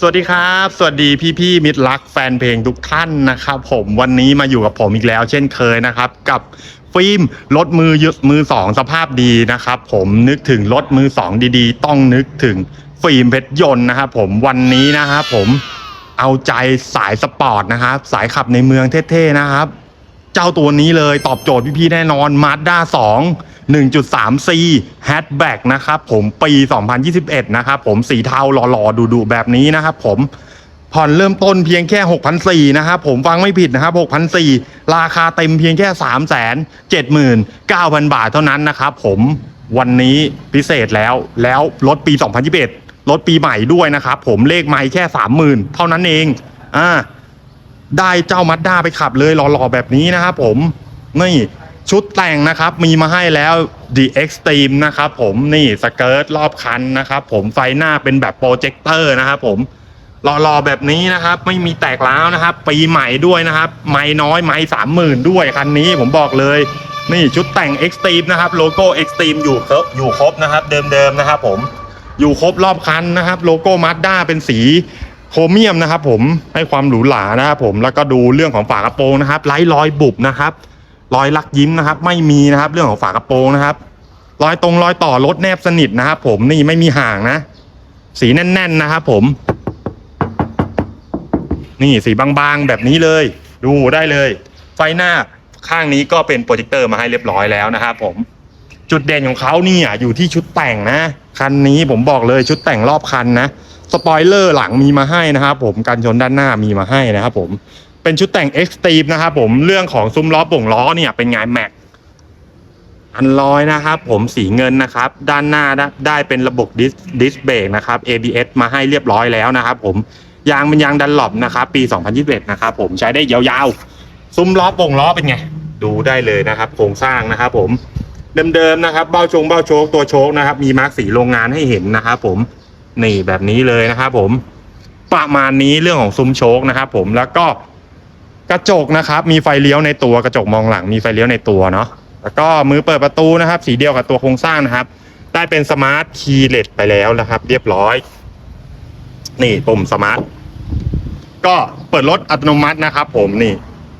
สวัสดีครับ สวัสดีพี่พี่มิตรรักแฟนเพลงทุกท่านนะครับผมวันนี้มาอยู่กับผมอีกแล้ว เช่นเคยนะครับ กับฟิล์มรถมือยึมือสองสภาพดีนะครับ ผมนึกถึงรถมือสองดีๆ ต้องนึกถึงฟิล์มเพชรยนต์นะครับผมวันนี้นะครับผมเอาใจสายสปอร์ตนะครับ สายขับในเมืองเท่ๆนะครับ เจ้าตัวนี้เลยตอบโจทย์พี่ๆแน่นอน Mazda 2 1.3C Hatchback นะครับผมปี 2021 นะครับผมสีเทาหล่อๆดูๆแบบนี้นะครับผมผ่อนเริ่มต้นเพียงแค่ 6,400นะครับผมฟังไม่ผิดนะครับ6,400 ราคาเต็มเพียงแค่ 379,000 บาทเท่านั้นนะครับผมวันนี้พิเศษแล้วแล้วรถปี 2021 รถปีใหม่ด้วยนะครับผมเลขไม่แค่ 30,000 เท่านั้นเองอ่า ได้เจ้ามัดด้าไปขับเลยหล่อๆแบบนี้นะครับผมนี่ชุดแต่งนะครับมีมาให้แล้ว The Extreme นะครับผมนี่สเกิร์ตรอบคันนะครับผมไฟหน้าเป็นแบบโปรเจคเตอร์นะครับผมหล่อๆแบบนี้นะครับ ไม่มีแตกร้าวนะครับ ปีใหม่ด้วยนะครับ ไม่น้อยไม่สามหมื่นด้วยคันนี้ผมบอกเลย นี่ชุดแต่ง Extreme นะครับโลโก้ Extreme อยู่ครบอยู่ครบนะครับ เดิมๆนะครับผมอยู่ครบรอบคันนะครับ โลโก้มาสด้าเป็นสี โครเมียมนะครับผมให้ความหรูหรานะครับผมแล้วก็ดูเรื่องของฝากระโปรงนะครับไร้รอยบุบนะครับ รอยลักยิ้มนะครับ ไม่มีนะครับ เรื่องของฝากระโปรงนะครับ รอยตรงรอยต่อรถแนบสนิทนะครับผมนี่ไม่มีห่างนะ สีแน่น ๆนะครับผม นี่สีบางๆแบบนี้เลย ดูได้เลย ไฟหน้าข้างนี้ก็เป็นโปรเจคเตอร์มาให้เรียบร้อยแล้วนะครับผม จุดเด่นของเขาเนี่ยอยู่ที่ชุดแต่งนะ คันนี้ผมบอกเลยชุดแต่งรอบคันนะ สปอยเลอร์หลังมีมาให้นะครับผมกันชนด้านหน้ามีมาให้นะครับผมเป็นชุดแต่งเอ็กซ์ตรีมนะครับผมเรื่องของซุ้มล้อป่งล้อเนี่ยเป็นงานแม็กอันลอยนะครับผมสีเงินนะครับ ด้านหน้าได้เป็นระบบดิสดิสเบรกนะครับ ABS มาให้เรียบร้อยแล้วนะครับผมยางเป็นยางดันหลบนะครับปี 2021 นะครับผมใช้ได้ยาวๆ ซุ้มล้อป่งล้อเป็นไง ดูได้เลยนะครับ โครงสร้างนะครับผมเดิมๆนะครับเบ้าชงเบ้าโชคตัวโชคนะครับ มีมาร์กสีโรงงานให้เห็นนะครับผม นี่แบบนี้เลยนะครับผมประมาณนี้เรื่องของซุ้มโชคนะครับผมแล้วก็กระจกนะครับ มีไฟเลี้ยวในตัวกระจกมองหลังมีไฟเลี้ยวในตัวเนาะแล้วก็มือเปิดประตูนะครับ สีเดียวกับตัวโครงสร้างนะครับ ได้เป็นสมาร์ทคีย์เลสไปแล้วนะครับ เรียบร้อย นี่ปุ่มสมาร์ทก็เปิดรถอัตโนมัตินะครับ ผมนี่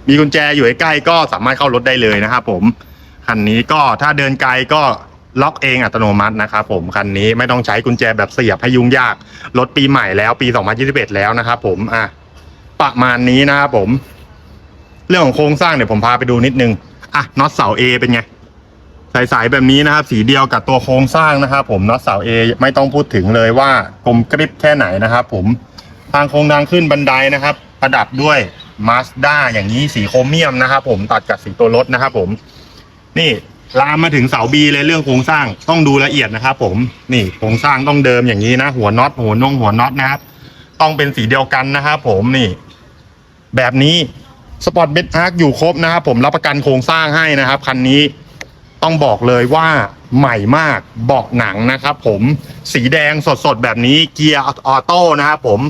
มีกุญแจอยู่ใกล้ก็สามารถเข้ารถได้เลยนะครับผมคันนี้ก็ถ้าเดินไกลก็ ล็อกเองอัตโนมัตินะครับผมคันนี้ไม่ต้องใช้กุญแจแบบเสียบให้ยุ่งยากรถปีใหม่แล้วปี 2021 แล้วนะครับผมอะประมาณนี้นะครับผม เรื่องของโครงสร้างเดี๋ยวผมพาไปดูนิดนึงอะน็อตเสา A เป็นไงใสๆแบบนี้นะครับ สีเดียวกับตัวโครงสร้างนะครับผมน็อตเสา A ไม่ต้องพูดถึงเลยว่ากลมกริบแค่ไหนนะครับผมทางโครงทางขึ้นบันไดนะครับ ประดับด้วยมาสด้าอย่างนี้สีโครเมียมนะครับผมตัดกับสีตัวรถนะครับผม นี่ ลามมาถึงเสาบีเลยเรื่องโครงสร้างต้องดูละเอียดนะครับผมนี่โครงสร้างต้องเดิมอย่างนี้นะหัวน็อตหัวนงหัวน็อตนะครับ ต้องเป็นสีเดียวกันนะครับผมนี่ แบบนี้สปอร์ตเบสอาร์คอยู่ครบนะครับผมรับประกันโครงสร้างให้นะครับคันนี้ต้องบอกเลยว่าใหม่มากเบาะหนังนะครับผมสีแดงสดๆแบบนี้เกียร์ออโต้นะครับผม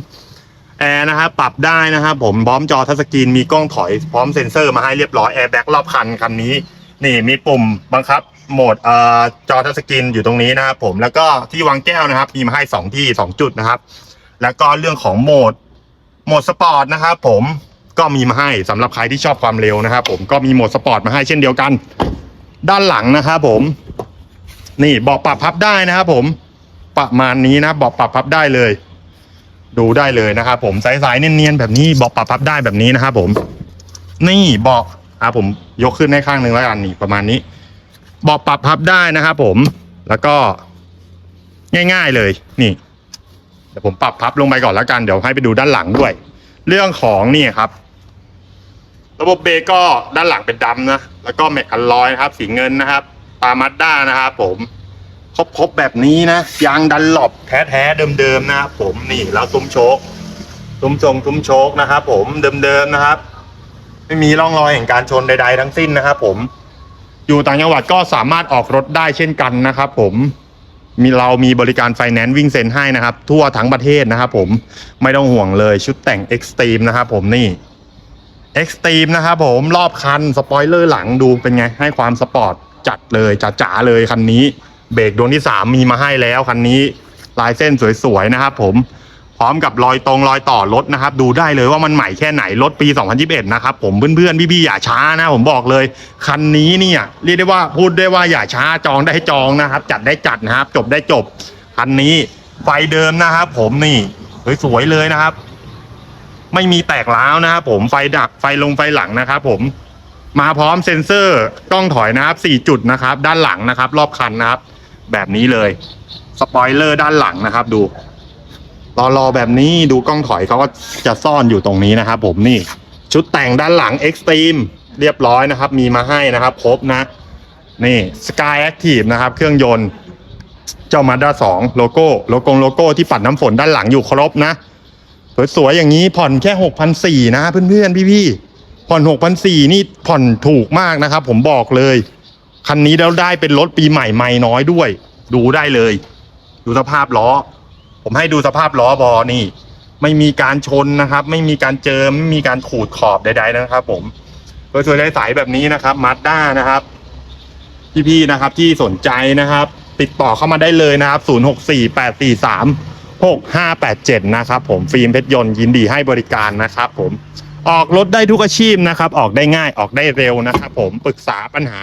แอร์นะครับปรับได้นะครับผมพร้อมจอทัชสกรีนมีกล้องถอยพร้อมเซ็นเซอร์มาให้เรียบร้อยแอร์แบ็กรอบคันคันนี้ นี่มีปุ่มบังคับโหมดเอ่อจอทัชสกรีนอยู่ตรงนี้นะครับผมแล้วก็ที่วางแก้วนะครับ มีมาให้สองที่สองจุดนะครับ แล้วก็เรื่องของโหมดโหมดสปอร์ตนะครับผมก็มีมาให้สำหรับใครที่ชอบความเร็วนะครับผมก็มีโหมดสปอร์ตมาให้เช่นเดียวกัน ด้านหลังนะครับผม นี่เบาะปรับพับได้นะครับผมประมาณนี้นะเบาะปรับพับได้เลย ดูได้เลยนะครับผมสายๆเนียนๆแบบนี้เบาะปรับพับได้แบบนี้นะครับผม นี่เบาะ อะผมยกขึ้นให้ข้างหนึ่งแล้วกันนี่ประมาณนี้เบาะปรับพับได้นะครับผมแล้วก็ง่ายๆเลยนี่เดี๋ยวผมปรับพับลงไปก่อนแล้วกันเดี๋ยวให้ไปดูด้านหลังด้วย เรื่องของนี่ครับ ระบบเบรกก็ด้านหลังเป็นดำนะแล้วก็แม็กอัลลอยนะครับ สีเงินนะครับปามัดด้านะครับผมครบๆแบบนี้นะยางดันหลบแท้ๆเดิมๆนะครับผมนี่แล้วซุ้มโชคซุ้มทรงซุ้มโชคนะครับผมเดิมๆนะครับ ไม่มีร่องรอยแห่งการชนใด ๆ ทั้งสิ้นนะครับผม อยู่ต่างจังหวัดก็สามารถออกรถได้เช่นกันนะครับผมมีเรามีบริการไฟแนนซ์วิ่งเซ็นให้นะครับ ทั่วทั้งประเทศนะครับผมไม่ต้องห่วงเลยชุดแต่งเอ็กซ์ตรีมนะครับผมนี่เอ็กซ์ตรีมนะครับผมรอบคันสปอยเลอร์หลังดูเป็นไง ให้ความสปอร์ตจัดเลยจ๋าๆเลยคันนี้ เบรกดวงที่สามมีมาให้แล้วคันนี้ ลายเส้นสวยๆนะครับผม พร้อมกับรอยตรงรอยต่อรถนะครับ ดูได้เลยว่ามันใหม่แค่ไหนรถปี 2021 นะครับ ผมเพื่อนๆพี่ๆอย่าช้านะผมบอกเลย คันนี้เนี่ยเรียกได้ว่าพูดได้ว่าอย่าช้าจองได้จองนะครับ จัดได้จัดนะครับ จบได้จบ คันนี้ไฟเดิมนะครับ ผมนี่สวยๆเลยนะครับ ไม่มีแตกร้าวนะครับผมไฟดักไฟลงไฟหลังนะครับ ผมมาพร้อมเซ็นเซอร์กล้องถอยนะครับ 4 จุดนะครับ ด้านหลังนะครับ รอบคันนะครับ แบบนี้เลย สปอยเลอร์ด้านหลังนะครับ ดู รอรอแบบนี้ดูกล้องถอยเขาก็จะซ่อนอยู่ตรงนี้นะครับผมนี่ ชุดแต่งด้านหลัง Extreme เรียบร้อยนะครับ มีมาให้นะครับ ครบนะ นี่ Sky Active นะครับ เครื่องยนต์ เจ้ามาด้าสองโลโก้โลโก้โลโก้ที่ปัดน้ำฝนด้านหลังอยู่ครบนะ สวยๆอย่างนี้ผ่อนแค่หกพันสี่นะเพื่อนๆ พี่ๆ ผ่อนหกพันสี่นี่ผ่อนถูกมากนะครับ ผมบอกเลย คันนี้แล้วได้เป็นรถปีใหม่ใหม่น้อยด้วย ดูได้เลย ดูสภาพล้อ ผมให้ดูสภาพล้อบอนี่ ไม่มีการชนนะครับ ไม่มีการเจิมไม่มีการขูดขอบใดๆนะครับ ผมสวยๆใสๆแบบนี้นะครับมาสด้านะครับพี่ๆนะครับที่สนใจนะครับ ติดต่อเข้ามาได้เลยนะครับ 064843 6587 นะครับ ผมฟิล์มเพชรยนต์ยินดีให้บริการนะครับ ผมออกรถได้ทุกอาชีพนะครับ ออกได้ง่ายออกได้เร็วนะครับ ผมปรึกษาปัญหา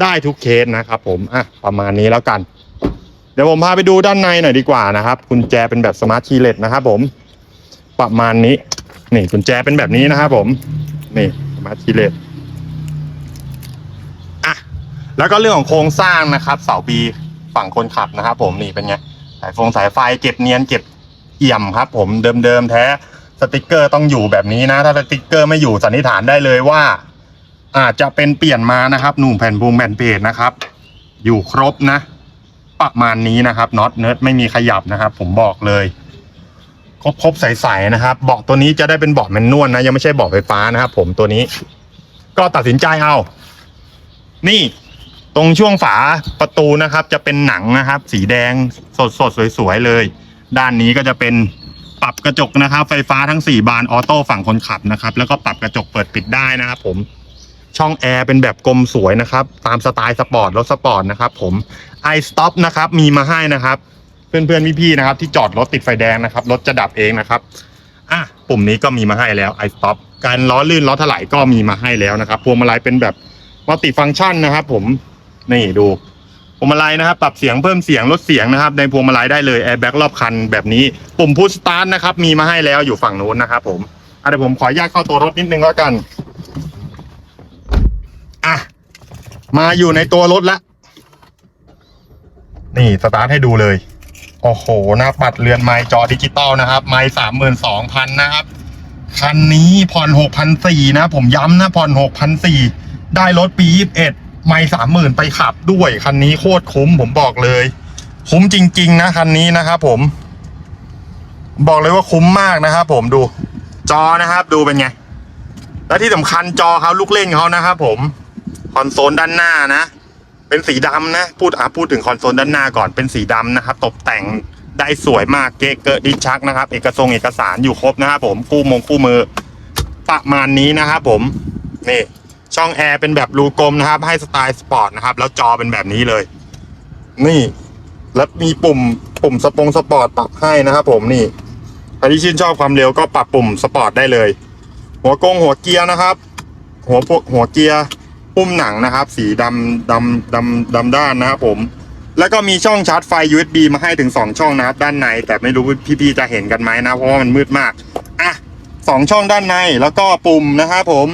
ได้ทุกเคสนะครับ ผมอะประมาณนี้แล้วกัน เดี๋ยวผมพาไปดูด้านในหน่อยดีกว่านะครับกุญแจเป็นแบบสมาร์ทคีย์เลสนะครับผมประมาณนี้ นี่กุญแจเป็นแบบนี้นะครับผมนี่สมาร์ทคีย์เลสอะแล้วก็เรื่องของโครงสร้างนะครับ เสาบีฝั่งคนขับนะครับ ผมนี่เป็นไงสายฟงสายไฟเก็บเนียนเก็บเอี่ยมครับ ผมเดิมๆแท้สติกเกอร์ต้องอยู่แบบนี้นะ ถ้าสติกเกอร์ไม่อยู่สันนิษฐานได้เลยว่า อาจจะเป็นเปลี่ยนมานะครับหนุ่มแผ่นพุงแผ่นเพจนะครับ อยู่ครบนะ ประมาณนี้นะครับน็อตเนิร์ดไม่มีขยับนะครับ ผมบอกเลยครบครบใสๆนะครับเบาะตัวนี้จะได้เป็นเบาะแมนนวลนะยังไม่ใช่เบาะไฟฟ้านะครับ ผมตัวนี้ ก็ตัดสินใจเอา นี่ตรงช่วงฝาประตูนะครับ จะเป็นหนังนะครับ สีแดงสดสดสวยๆเลย ด้านนี้ก็จะเป็นปรับกระจกนะครับ ไฟฟ้าทั้ง 4 บานออโต้ฝั่งคนขับนะครับ แล้วก็ปรับกระจกเปิดปิดได้นะครับ ผม ช่องแอร์เป็นแบบกลมสวยนะครับ ตามสไตล์สปอร์ตรถสปอร์ตนะครับผม i stop นะครับ มีมาให้นะครับ เพื่อนๆพี่ๆนะครับ ที่จอดรถติดไฟแดงนะครับรถจะดับเองนะครับอะปุ่มนี้ก็มีมาให้แล้ว i stop การล้อลื่นล้อถลายก็มีมาให้แล้วนะครับพวงมาลัยเป็นแบบมัลติฟังก์ชันนะครับ ผมนี่ดูพวงมาลัยนะครับ ปรับเสียงเพิ่มเสียงลดเสียงนะครับ ในพวงมาลัยได้เลยแอร์แบ็กรอบคันแบบนี้ปุ่มพุชสตาร์ทนะครับ มีมาให้แล้วอยู่ฝั่งนู้นนะครับผมอะเดี๋ยวผมขออนุญาตเข้าตัวรถนิดนึงแล้วกันอะ มาอยู่ในตัวรถแล้วนี่สตาร์ทให้ดูเลย โอ้โหหน้าปัดเรือนไม้จอดิจิตอลนะครับ ไม้สามหมื่นสองพันนะครับ คันนี้ผ่อนหกพันสี่นะ ผมย้ำนะผ่อนหกพันสี่ได้รถปียี่สิบเอ็ดไม่สามหมื่นไปขับด้วย คันนี้โคตรคุ้มผมบอกเลย คุ้มจริง ๆ นะ คันนี้นะครับผม บอกเลยว่าคุ้มมากนะครับผมดู จอนะครับ ดูเป็นไง และที่สำคัญจอเขาลูกเล่นเขานะครับผม คอนโซลด้านหน้านะ เป็นสีดำนะ พูดอะพูดถึงคอนโซลด้านหน้าก่อนเป็นสีดำนะครับ ตกแต่งได้สวยมากเกะเกอะดิชักนะครับ เอกสงเอกสารอยู่ครบนะครับผมคู่มงคู่มือประมาณนี้นะครับผมนี่ช่องแอร์เป็นแบบรูกลมนะครับ ให้สไตล์สปอร์ตนะครับ แล้วจอเป็นแบบนี้เลย นี่แล้วมีปุ่มปุ่มสปงสปอร์ตปรับให้นะครับผมนี่ใครที่ชื่นชอบความเร็วก็ปรับปุ่มสปอร์ตได้เลย หัวกงหัวเกียร์นะครับ หัวพวกหัวเกียร์ ปุ่มหนังนะครับ สีดำดำดำดำด้านนะครับผม แล้วก็มีช่องชาร์จไฟ USB มาให้ถึง 2 ช่องนะครับด้านใน แต่ไม่รู้พี่ๆจะเห็นกันไหมนะ เพราะว่ามันมืดมากอะสองช่องด้านในแล้วก็ปุ่มนะครับผม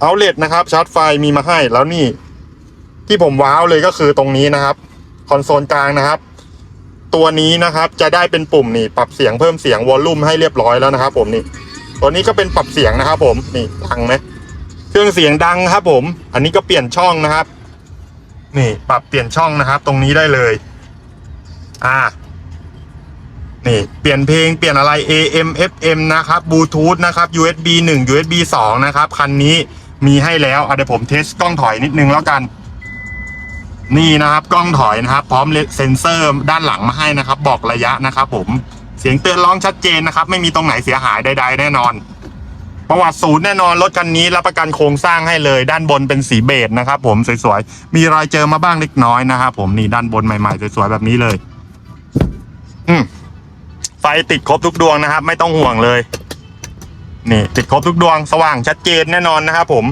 เอาเล t นะครับ ชาร์จไฟมีมาให้แล้วนี่ ที่ผมว้าวเลยก็คือตรงนี้นะครับ คอนโซลกลางนะครับตัวนี้นะครับจะได้เป็นปุ่มนี่ปรับเสียงเพิ่มเสียงวอลลุ่มให้เรียบร้อยแล้วนะครับผมนี่ตัวนี้ก็เป็นปรับเสียงนะครับผมนี่ดังไหม เครื่องเสียงดังครับ ผม อันนี้ก็เปลี่ยนช่องนะครับ นี่ปรับเปลี่ยนช่องนะครับ ตรงนี้ได้เลย อ่า นี่เปลี่ยนเพลงเปลี่ยนอะไร AM FM นะครับบลูทูธนะครับ USB 1 USB 2 นะครับ คันนี้มีให้แล้วเดี๋ยวผมเทสกล้องถอยนิดนึงแล้วกัน นี่นะครับ กล้องถอยนะครับ พร้อมเซ็นเซอร์ด้านหลังมาให้นะครับ บอกระยะนะครับ ผมเสียงเตือนร้องชัดเจนนะครับ ไม่มีตรงไหนเสียหายใดๆแน่นอน ประวัติศูนย์แน่นอนรถคันนี้รับประกันโครงสร้างให้เลย ด้านบนเป็นสีเบจนะครับผมสวยๆ มีรอยเจอมาบ้างเล็กน้อยนะครับผมนี่ด้านบนใหม่ๆสวยๆแบบนี้เลย อืมไฟติดครบทุกดวงนะครับ ไม่ต้องห่วงเลย นี่ ติดครบทุกดวงสว่างชัดเจนแน่นอนนะครับผม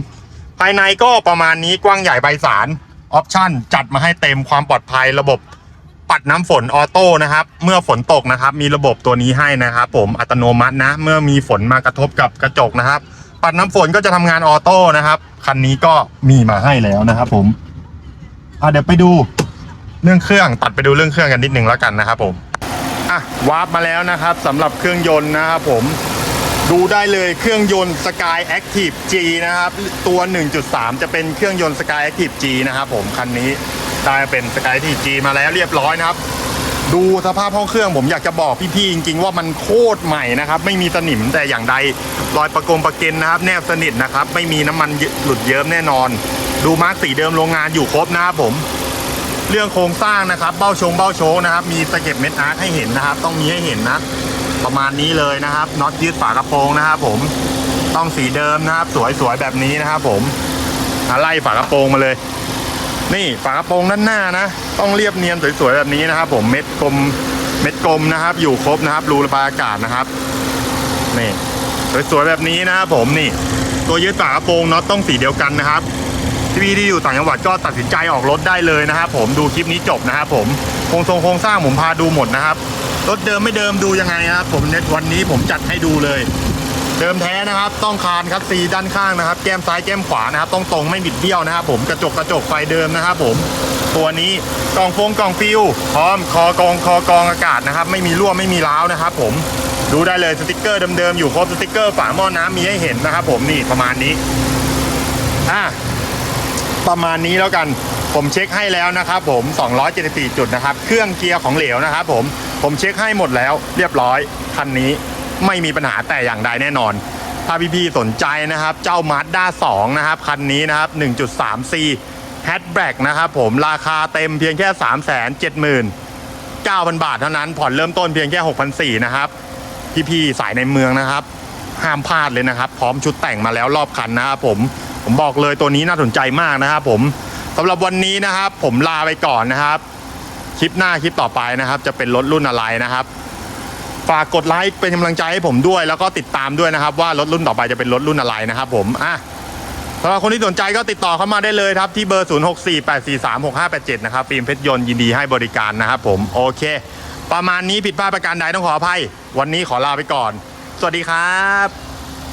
ภายในก็ประมาณนี้กว้างใหญ่ไพศาลออปชั่นจัดมาให้เต็มความปลอดภัยระบบ ปัดน้ำฝนออโต้นะครับ เมื่อฝนตกนะครับ มีระบบตัวนี้ให้นะครับผมอัตโนมัตินะ เมื่อมีฝนมากระทบกับกระจกนะครับ ปัดน้ำฝนก็จะทำงานออโต้นะครับคันนี้ก็มีมาให้แล้วนะครับผมอะเดี๋ยวไปดูเรื่องเครื่องตัดไปดูเรื่องเครื่องกันนิดนึงแล้วกันนะครับผมอะวาร์ปมาแล้วนะครับสำหรับเครื่องยนต์นะครับผมดูได้เลยเครื่องยนต์ Sky Active G นะครับ ตัว 1.3 จะเป็นเครื่องยนต์ Sky Active G นะครับผมคันนี้ ได้เป็น Sky Active G มาแล้วเรียบร้อยนะครับ ดูสภาพห้องเครื่องผมอยากจะบอกพี่ๆจริง ๆ ว่ามันโคตรใหม่นะครับ ไม่มีสนิมแต่อย่างใดรอยประกงประเก็นนะครับ แนบสนิทนะครับ ไม่มีน้ำมันหลุดเยิ้มแน่นอน ดูมาร์กสีเดิมโรงงานอยู่ครบนะครับผม เรื่องโครงสร้างนะครับ เบ้าชงเบ้าโชนะครับ มีสะเก็บเม็ดอาร์ตให้เห็นนะครับ ต้องมีให้เห็นนะ ประมาณนี้เลยนะครับน็อตยืดฝากระโปรงนะครับผมต้องสีเดิมนะครับ สวยๆแบบนี้นะครับผมไล่ฝากระโปรงมาเลย นี่ฝากระโปรงด้านหน้านะ ต้องเรียบเนียนสวยๆแบบนี้นะครับ ผมเม็ดกลมเม็ดกลมนะครับ อยู่ครบนะครับ รูระบายอากาศนะครับนี่สวยๆแบบนี้นะครับผมนี่ ตัวยึดฝากระโปรงน็อตต้องสีเดียวกันนะครับพี่ที่อยู่ต่างจังหวัดก็ตัดสินใจออกรถได้เลยนะครับผมดูคลิปนี้จบนะครับผมโครงทรงโครงสร้างผมพาดูหมดนะครับรถเดิมไม่เดิมดูยังไงครับผมในวันนี้ผมจัดให้ดูเลย เดิมแท้นะครับ ต้องคานคัดซีด้านข้างนะครับ แก้มซ้ายแก้มขวานะครับ ต้องตรงไม่บิดเบี้ยวนะครับ ผมกระจกกระจกไฟเดิมนะครับผมตัวนี้กล่องโฟมกล่องฟิวพร้อมคอกองคอกองอากาศนะครับ ไม่มีรั่วไม่มีร้าวนะครับ ผมดูได้เลยสติกเกอร์เดิมๆอยู่ครบสติกเกอร์ฝาหม้อน้ำมีให้เห็นนะครับ ผมนี่ประมาณนี้อะประมาณนี้แล้วกันผมเช็คให้แล้วนะครับ ผม 274 จุดนะครับ เครื่องเกียร์ของเหลวนะครับ ผมผมเช็คให้หมดแล้ว เรียบร้อยคันนี้ ไม่มีปัญหาแต่อย่างใดแน่นอน ถ้าพี่ๆสนใจนะครับ เจ้า Mazda 2นะครับ คันนี้นะครับ 1.3C Hatchback นะครับผมราคาเต็มเพียงแค่ 379,000 บาทเท่านั้นผ่อนเริ่มต้นเพียงแค่ 6,400นะครับพี่ๆสายในเมืองนะครับ ห้ามพลาดเลยนะครับ พร้อมชุดแต่งมาแล้วรอบคันนะครับผมผมบอกเลยตัวนี้น่าสนใจมากนะครับผมสำหรับวันนี้นะครับ ผมลาไปก่อนนะครับ คลิปหน้าคลิปต่อไปนะครับ จะเป็นรถรุ่นอะไรนะครับ ฝากกดไลค์เป็นกำลังใจให้ผมด้วย แล้วก็ติดตามด้วยนะครับ ว่ารถรุ่นต่อไปจะเป็นรถรุ่นอะไรนะครับผมอะสำหรับคนที่สนใจก็ติดต่อเข้ามาได้เลยครับ ที่เบอร์ 0648436587 นะครับฟิล์มเพชรยนต์ยินดีให้บริการนะครับผมโอเค ประมาณนี้ผิดพลาดประการใดต้องขออภัย วันนี้ขอลาไปก่อน สวัสดีครับ